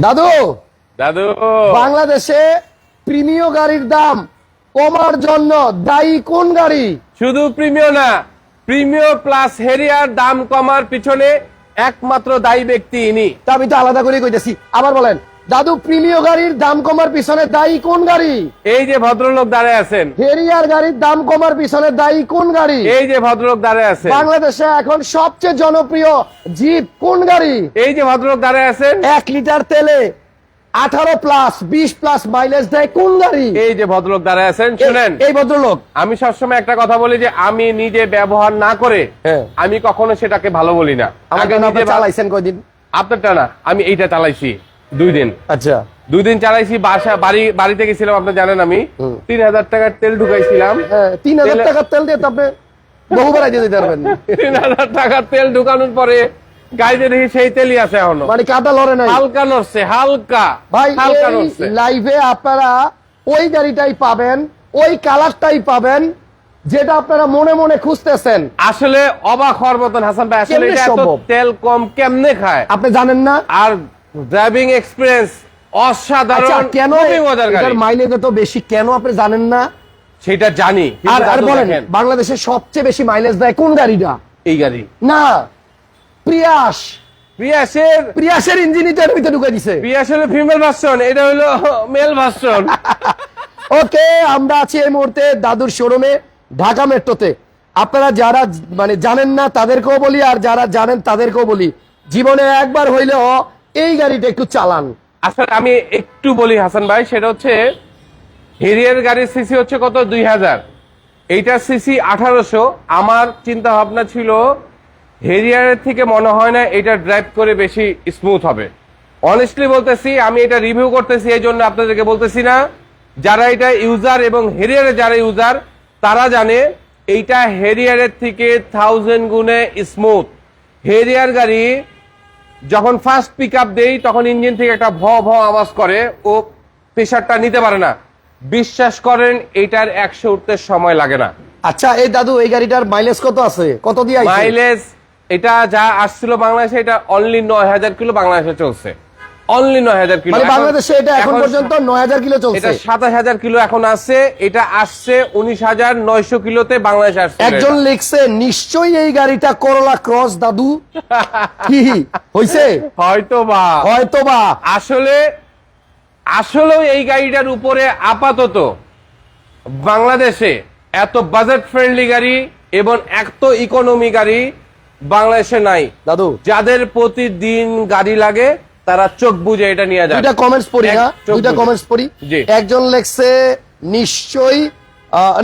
দাদু! দাদু! বাংলাদেশে প্রিমিয় গাড়ির দাম কমার জন্য দায়ী কোন গাড়ি? শুধু প্রিমিয় না প্রিমিয় প্লাস হেরিয়ার দাম কমার পিছনে একমাত্র দায়ী ব্যক্তি ইনি। তা আমি তো আলাদা করে কইতেছি। আবার বলেন। দাদু প্রিমিয় গাড়ির দাম কমার পিছনে দায়ী কোন গাড়ি? এই যে ভদ্রলোক দাঁড়ায় আছেন। হেরিয়ার গাড়ির দাম কমার পিছনে দায়ী কোন গাড়ি? এই যে ভদ্রলোক দাঁড়ায় আছেন। বাংলাদেশে এখন সবচেয়ে জনপ্রিয় জিপ কোন গাড়ি? এই যে ভদ্রলোক দাঁড়ায় আছেন। এক লিটার তেলে আঠারো প্লাস বিশ প্লাস মাইলেজ দেয় কোন গাড়ি? এই যে ভদ্রলোক দাঁড়ায় আছেন শুনেন। এই ভদ্রলোক। আমি সবসময় একটা কথা বলি যে আমি নিজে ব্যবহার না করে হ্যাঁ। আমি কখনো সেটাকে ভালো বলি না। আমাকে আগে নিজে চালাইছেন কয়দিন? আপনারটা না আমি এইটা চালাইছি। দুই দিন। আচ্ছা। দুই দিন চালাইছি বাসা বাড়ি বাড়িতে গেছিলাম আপনি জানেন আমি। তিন হাজার টাকার তেল ঢুকাইছিলাম। হ্যাঁ, তিন হাজার টাকার তেল দিয়ে তো আপনি বহু বেড়াই দিতে পারবেন। তিন হাজার টাকার তেল ঢুকানোর পরে গাড়িতে দেখি সেই তেলই আছে এখনও। মানে কাটা লড়ে নাই। হালকা নড়ছে হালকা ভাই হালকা নড়ছে। লাইভে আপনারা ওই গাড়িটাই পাবেন ওই কালারটাই পাবেন যেটা আপনারা মনে মনে খুঁজতেছেন। আসলে অবাক হওয়ার মতন হাসান ভাই আসলে এটা এত তেল কম কেমনে খায়? আপনি জানেন না? আর ড্রাইভিং এক্সপিরিয়েন্স আচ্ছা অসাধারণ কেন মজার গাড়ি। এটার মাইলেজ এত বেশি? কেন আপনি জানেন না? সেটা জানি আর আর বলেন দেখেন, বাংলাদেশে সবচেয়ে বেশি মাইলেজ দেয় কোন গাড়িটা? এই গাড়ি। না প্রিয়াস প্রিয়াসের প্রিয়াসের ইঞ্জিনিটার ভিতরে ঢুকে দিছে। প্রিয়াস হলো ফিমেল ভার্সন এটা হলো মেল ভার্সন ওকে আমরা আছি এই মুহূর্তে দাদুর শোরুমে ঢাকা মেট্রোতে। আপনারা যারা মানে জানেন না তাদেরকেও বলি আর যারা জানেন তাদেরকেও বলি। জীবনে একবার হইলেও এই গাড়িটা একটু চালান। আসলে আমি একটু বলি হাসান ভাই, সেটা হচ্ছে হেরিয়ার গাড়ির সিসি হচ্ছে কত? দুই হাজার। এইটার সিসি আঠারোশো। আমার চিন্তা ভাবনা ছিল হেরিয়ারের থেকে মনে হয় না এটা ড্রাইভ করে বেশি স্মুথ হবে। অনেস্টলি বলতেছি, আমি এটা রিভিউ করতেছি, এই জন্য আপনাদেরকে বলতেছি না। যারা এটা ইউজার এবং হেরিয়ারের যারা ইউজার তারা জানে এইটা হেরিয়ারের থেকে থাউজেন্ড গুণে স্মুথ হেরিয়ার গাড়ি যখন ফার্স্ট পিক আপ দেই তখন ইঞ্জিন থেকে একটা ভ ভ আওয়াজ করে। ও প্রেশারটা নিতে পারে না। বিশ্বাস করেন এটার একশো উঠতে সময় লাগে না। আচ্ছা এই দাদু এই গাড়িটার মাইলেজ কত আছে? কত দিয়ে? মাইলেজ এটা যা আসছিল বাংলাদেশে এটা অনলি নয় হাজার কিলো বাংলাদেশে চলছে। অনলি নয় হাজার কিলো। মানে বাংলাদেশে এটা এখন পর্যন্ত নয় হাজার কিলো চলছে। এটা সাতাশ হাজার কিলো এখন আসছে এটা আসছে উনিশ হাজার নয়শো কিলোতে বাংলাদেশে আসছে। একজন লিখছে নিশ্চয়ই এই গাড়িটা করলা ক্রস দাদু। কি হইছে? হয়তো বা হয়তো বা আসলে আসলেও এই গাড়িটার উপরে আপাতত বাংলাদেশে এত বাজেট ফ্রেন্ডলি গাড়ি এবং এত ইকোনমি গাড়ি বাংলাদেশে নাই। দাদু। যাদের প্রতিদিন গাড়ি লাগে তারা চোখ বুঝে এটা নিয়ে যায় দুইটা কমেন্টস পড়ি এক হ্যাঁ? দুইটা কমেন্টস পড়ি। একজন লেখছে নিশ্চয়ই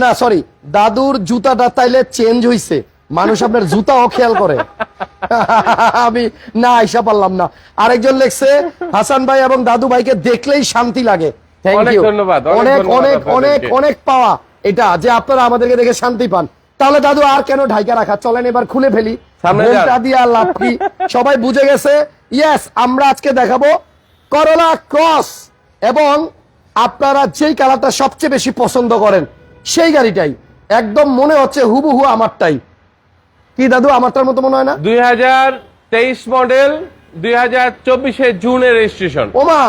না সরি দাদুর জুতাটা তাইলে চেঞ্জ হইছে। মানুষ আপনার জুতাও খেয়াল করে। আমি না আইসা পারলাম না। আরেকজন লেখছে হাসান ভাই এবং দাদু ভাইকে দেখলেই শান্তি লাগে। থ্যাংক অনেক ধন্যবাদ, অনেক অনেক অনেক অনেক পাওয়া এটা যে আপনারা আমাদেরকে দেখে শান্তি পান। তাহলে দাদু আর কেন ঢাইকা রাখা? চলেন এবার খুলে ফেলি। দিয়ে আর লাভ কি সবাই বুঝে গেছে ইয়েস আমরা আজকে দেখাবো করলা ক্রস এবং আপনারা যেই কালারটা সবচেয়ে বেশি পছন্দ করেন সেই গাড়িটাই। একদম মনে হচ্ছে হুবহু আমারটাই। কি দাদু আমারটার মতো মনে হয় না? দুই হাজার তেইশ মডেল দুই হাজার চব্বিশে জুনের রেজিস্ট্রেশন ওমা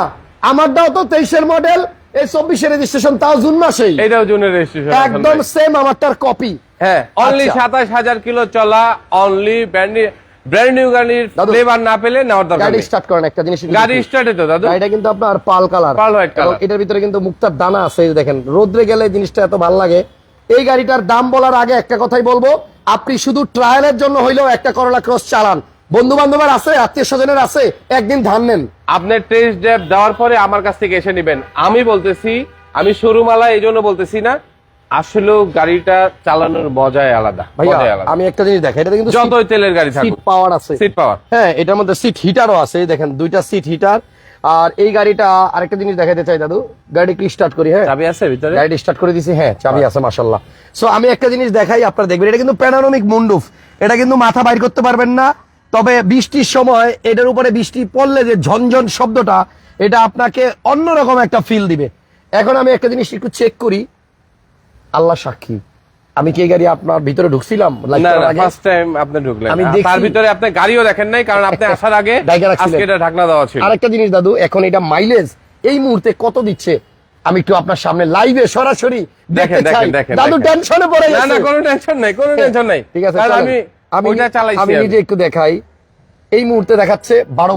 আমারটাও তো তেইশের মডেল এই চব্বিশের রেজিস্ট্রেশন তাও জুন মাসেই। এটাও জুনের রেজিস্ট্রেশন একদম সেম আমারটার কপি হ্যাঁ অনলি আচ্ছা। সাতাশ হাজার কিলো চলা অনলি ব্র্যান্ড ব্র্যান্ড নিউ গাড়ির ফ্লেভার না পেলে নেওয়ার দরকার গাড়ি স্টার্ট করেন একটা জিনিস গাড়ি স্টার্টে তো দাদু। গাড়িটা কিন্তু আপনার পাল কালার পাল এবং color। এটার ভিতরে কিন্তু মুক্তার দানা আছে দেখেন। রোদ্রে গেলে জিনিসটা এত ভালো লাগে। এই গাড়িটার দাম বলার আগে একটা কথাই বলব আপনি শুধু ট্রায়ালের জন্য হইলেও একটা করলা ক্রস চালান। বন্ধু বান্ধবের আছে আত্মীয় স্বজনের আছে একদিন ধান নেন। আপনি টেস্ট ড্রাইভ দেওয়ার পরে আমার কাছ থেকে এসে নেবেন। আমি বলতেছি আমি শোরুমালা এই জন্য বলতেছি না আসলেও গাড়িটা চালানোর মজাই আলাদা আমি একটা জিনিস দেখাই এটা কিন্তু যতই তেলের গাড়ি সিট থাকুক পাওয়ার আছে। সিট পাওয়ার হ্যাঁ এটার মধ্যে সিট হিটারও আছে দেখেন দুইটা সিট হিটার আর এই গাড়িটা আরেকটা জিনিস দেখাইতে চাই দাদু গাড়ি কি স্টার্ট করি হ্যাঁ? চাবি আছে ভিতরে? গাড়ি স্টার্ট করে দিছি হ্যাঁ চাবি আছে মাশাল্লাহ সো আমি একটা জিনিস দেখাই আপনারা দেখবেন এটা কিন্তু প্যানারোমিক মুন্ডুফ এটা কিন্তু মাথা বাইর করতে পারবেন না তবে বৃষ্টির সময় এটার উপরে বৃষ্টি পড়লে যে ঝনঝন শব্দটা এটা আপনাকে অন্যরকম একটা ফিল দিবে। এখন আমি একটা জিনিস একটু চেক করি আল্লাহ সাক্ষী। আমি কি গাড়ি আপনার ভিতরে ঢুকছিলাম? ফার্স্ট টাইম আপনি ঢুকলেন। তার ভিতরে আপনি গাড়িও দেখেন নাই কারণ আপনি আসার আগে আজকে এটা ঢাকনা দেওয়া ছিল। আরেকটা জিনিস দাদু এখন এটা মাইলেজ এই মুহূর্তে কত দিচ্ছে? আমি একটু আপনার সামনে লাইভে সরাসরি দেখতে চাই। দাদু টেনশনে পড়ে না গেছে। না কোনো টেনশন নাই কোনো টেনশন নাই। ঠিক আছে আমি আমি আমি। নিজে একটু দেখাই। এই মুহূর্তে দেখাচ্ছে বারো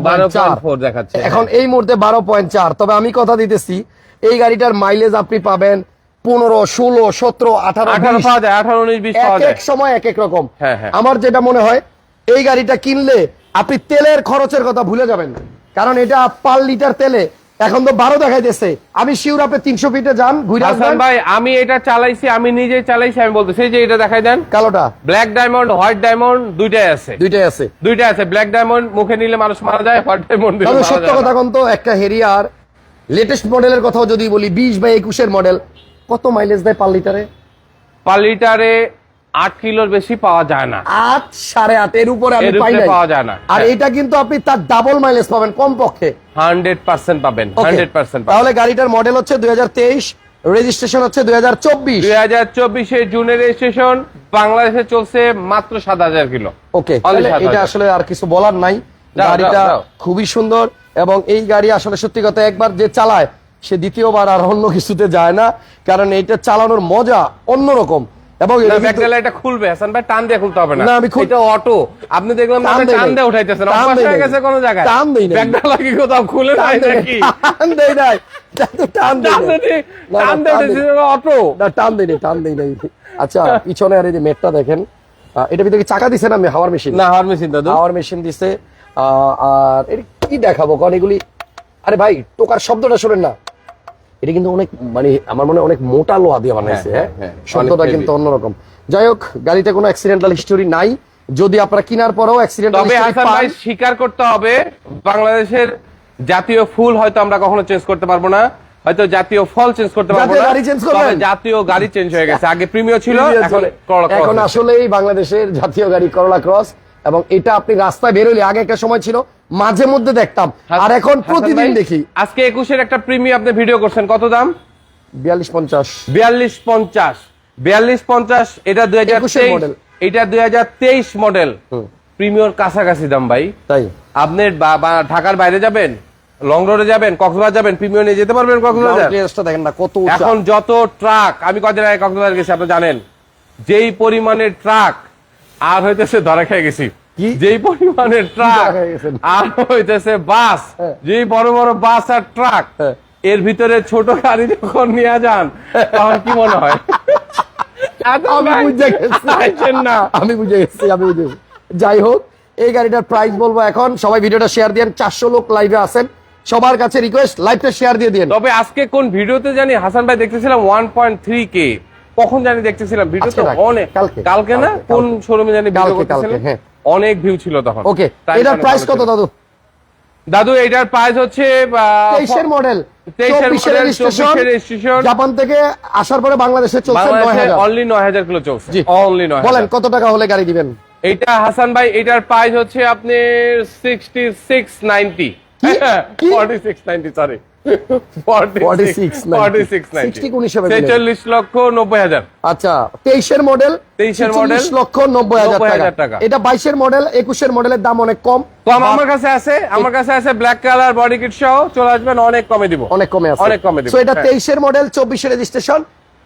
দেখাচ্ছে এখন এই মুহূর্তে বারো পয়েন্ট চার। তবে আমি কথা দিতেছি এই গাড়িটার মাইলেজ আপনি পাবেন পনেরো ষোলো সতেরো আঠারো আঠারো এক এক সময় এক এক রকম। হ্যাঁ, হ্যাঁ। আমার যেটা মনে হয় এই গাড়িটা কিনলে আপনি তেলের খরচের কথা ভুলে যাবেন। কারণ এটা পার লিটার তেলে এখন তো বারো দেখাইতেছে আমি শিউর আপনি তিনশো ফিটে যান ঘুরে আসবেন। ভাই আমি এটা চালাইছি আমি নিজে চালাইছি আমি বলতেছি যে এটা দেখাই দেন। কালোটা? ব্ল্যাক ডায়মন্ড হোয়াইট ডায়মন্ড দুইটাই আছে। দুইটাই আছে। দুইটা আছে। ব্ল্যাক ডায়মন্ড মুখে নিলে মানুষ মারা যায় হোয়াইট ডায়মন্ড সত্য কথা। কোন তো একটা হেরিয়ার লেটেস্ট মডেলের কথাও যদি বলি বিশ বা একুশের মডেল কত মাইলেজ দেয় পার লিটারে পার লিটারে আট কিলোর বেশি পাওয়া যায় না। আট সাড়ে আট এর উপরে আমি পাই নাই। পাওয়া যায় না। আর হ্যাঁ। এটা কিন্তু আপনি তার ডাবল মাইলেজ পাবেন কম পক্ষে হান্ড্রেড পার্সেন্ট পাবেন হান্ড্রেড পার্সেন্ট তাহলে গাড়িটার মডেল হচ্ছে দুই রেজিস্ট্রেশন হচ্ছে দুই হাজার চব্বিশ। দুই হাজার চব্বিশে জুনের রেজিস্ট্রেশন বাংলাদেশে চলছে মাত্র সাত হাজার কিলো। ওকে Only তাহলে 7,000 এটা আসলে আর কিছু বলার নাই। গাড়িটা। খুবই সুন্দর এবং এই গাড়ি আসলে সত্যি কথা একবার যে চালায় সে দ্বিতীয়বার আর অন্য কিছুতে যায় না কারণ এইটা চালানোর মজা অন্যরকম। এবং এটা কিন্তু- ব্যাকডালা এটা খুলবে হাসান ভাই টান দিয়ে খুলতে হবে না। না, আমি এটা অটো আপনি দেখলাম টান দেই টান নাই। দিয়ে উঠাইতেছেন। টান দেই নাই। গেছে কোনো জায়গায়। টান দেই নাই। ব্যাকডালা কি কোথাও খুলে নাই নাকি? নাই। নাই টান দেয়- টান দেয় টান নাই। দিয়ে- না, না, টান দিয়ে টান দেয়- উঠেছে অটো না টান দেয় নাই, টান দেয় নাই। আচ্ছা পিছনে আর এই যে মেটটা দেখেন। এটা ভিতরে চাকা দিছে না হাওয়ার মেশিন? না হাওয়ার মেশিন দাদু। হাওয়ার মেশিন দিছে। আহ, আর এটা কি দেখাবো? কারণ এগুলি আরে ভাই টোকার শব্দটা শোনেন না। এটা কিন্তু অনেক মানে আমার মনে হয় অনেক মোটা লোহা দিয়ে বানাইছে হ্যাঁ, হ্যাঁ? হ্যাঁ, শব্দটা কিন্তু অন্যরকম। যাই হোক গাড়িতে কোনো অ্যাক্সিডেন্টাল হিস্টোরি নাই। যদি আপনারা কেনার পরেও অ্যাক্সিডেন্টাল তবে হাসান ভাই স্বীকার করতে হবে বাংলাদেশের জাতীয় ফুল হয়তো আমরা কখনো চেঞ্জ করতে পারব না। হয়তো জাতীয় ফল চেঞ্জ করতে পারব না। গাড়ি চেঞ্জ করবেন? জাতীয় গাড়ি চেঞ্জ হয়ে গেছে। আগে প্রিমিয় ছিল এখন করলা cross এখন। আসলেই বাংলাদেশের জাতীয় গাড়ি করলা ক্রস এবং এটা আপনি রাস্তায় বেরোলে আগে একটা সময় ছিল মাঝে মধ্যে দেখতাম। আর এখন প্রতিদিন দেখি। আজকে একুশের একটা প্রিমিয়াম আপনি ভিডিও করছেন। কত দাম? বিয়াল্লিশ পঞ্চাশ। বিয়াল্লিশ পঞ্চাশ। বিয়াল্লিশ পঞ্চাশ এটা দুই হাজার 21 এর model। এটা দুই হাজার তেইশ মডেল প্রিমিয়র কাছাকাছি দাম ভাই। তাই। আপনি ঢাকার বাইরে যাবেন লং রোডে যাবেন কক্সবাজার যাবেন প্রিমিয়র নিয়ে যেতে পারবেন কক্সবাজার? দেখেন না কত এখন যত ট্রাক আমি কদিন আগে কক্সবাজার গেছি আপনি জানেন। যেই পরিমাণের ট্রাক আর হইতেছে ধরা খেয়ে গেছি? যেই পরিমাণের ট্রাক? আর হইতেছে বাস হ্যাঁ। যেই বড় বড় বাস আর ট্রাক হ্যাঁ। এর ভিতরে ছোট গাড়ি যখন নিয়ে যান তখন কি মনে হয়? আমি বুঝে গেছি। না। আমি বুঝে গেছি আমি বুঝে গেছি। যাই হোক এই গাড়িটার প্রাইস বলব এখন। সবাই ভিডিওটা শেয়ার দিয়েন চারশো লোক লাইভে আছেন। সবার কাছে রিকোয়েস্ট লাইভটা শেয়ার দিয়ে দিন তবে আজকে কোন ভিডিওতে জানি হাসান ভাই দেখতেছিলাম ওয়ান পয়েন্ট থ্রি কে কখন জানি দেখতেছিলাম ভিডিও তো অনেক। কালকে। না? কোন শোরুমে জানি ভিডিও করতেছিলেন? হ্যাঁ। অনেক ভিউ ছিল তখন। ওকে এটার প্রাইস কত দাদু? দাদু এটার প্রাইস হচ্ছে তেইশের মডেল 23 এর model, 24 এর registration। জাপান থেকে আসার পরে বাংলাদেশে চলছে অনলি নয় হাজার। কিলো চলছে। জি। অনলি নয় বলেন কত টাকা হলে গাড়ি দিবেন? এটা হাসান ভাই এটার প্রাইস হচ্ছে আপনি সিক্সটি সিক্স নাইনটি কি? কি? ফর্টি সিক্স নাইনটি সরি 46.90 60 কোন হিসাবে দিলেন? ছেচল্লিশ লক্ষ নব্বই হাজার। আচ্ছা তেইশের মডেল 23 এর লক্ষ নব্বই হাজার 90,000 টাকা। এটা বাইশের মডেল একুশের মডেলের দাম অনেক কম। কম আমার কাছে আছে আমার কাছে আছে ব্ল্যাক কালার বডি কিট সহ চলে আসবেন অনেক কমে দিব। অনেক কমে আছে। অনেক কমে দিব। এটা। তেইশের মডেল চব্বিশের রেজিস্ট্রেশন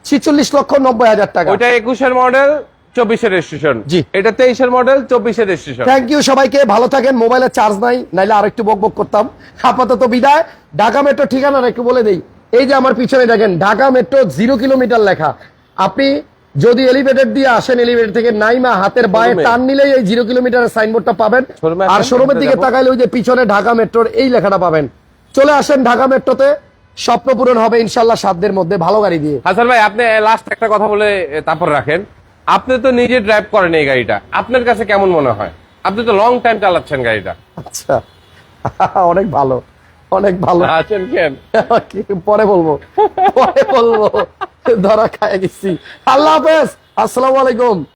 ছিচল্লিশ লক্ষ নব্বই হাজার টাকা। ওইটা একুশের মডেল চব্বিশের রেজিস্ট্রেশন জি। এটা তেইশের মডেল চব্বিশের রেজিস্ট্রেশন থ্যাংক ইউ সবাইকে ভালো থাকেন মোবাইলে চার্জ নাই নাইলে আরেকটু বক বক করতাম। আপাতত বিদায়। ঢাকা মেট্রো ঠিকানা একটু বলে দেই। এই যে আমার পিছনে দেখেন ঢাকা মেট্রো জিরো কিলোমিটার লেখা। আপনি যদি এলিভেটর দিয়ে আসেন এলিভেটর থেকে নাইমা হাতের বায়ে টান নিলেই এই জিরো কিলোমিটারের সাইনবোর্ডটা পাবেন। আর শোরুমের দিকে। তাকাইলে ওই যে পিছনে ঢাকা মেট্রোর এই লেখাটা পাবেন। চলে আসেন ঢাকা মেট্রোতে স্বপ্ন পূরণ হবে ইনশাল্লাহ সাতদের মধ্যে ভালো গাড়ি দিয়ে। হাসান ভাই আপনি লাস্ট একটা কথা বলে তারপর রাখেন। আপনি তো নিজে ড্রাইভ করেন এই গাড়িটা। আপনার কাছে কেমন মনে হয়? আপনি তো লং টাইম চালাচ্ছেন গাড়িটা। আচ্ছা। অনেক ভালো। অনেক ভালো। আছেন কেন? পরে বলব। পরে বলব। ধরা খায় গেছি। আল্লাহ হাফেজ। আসসালামু আলাইকুম।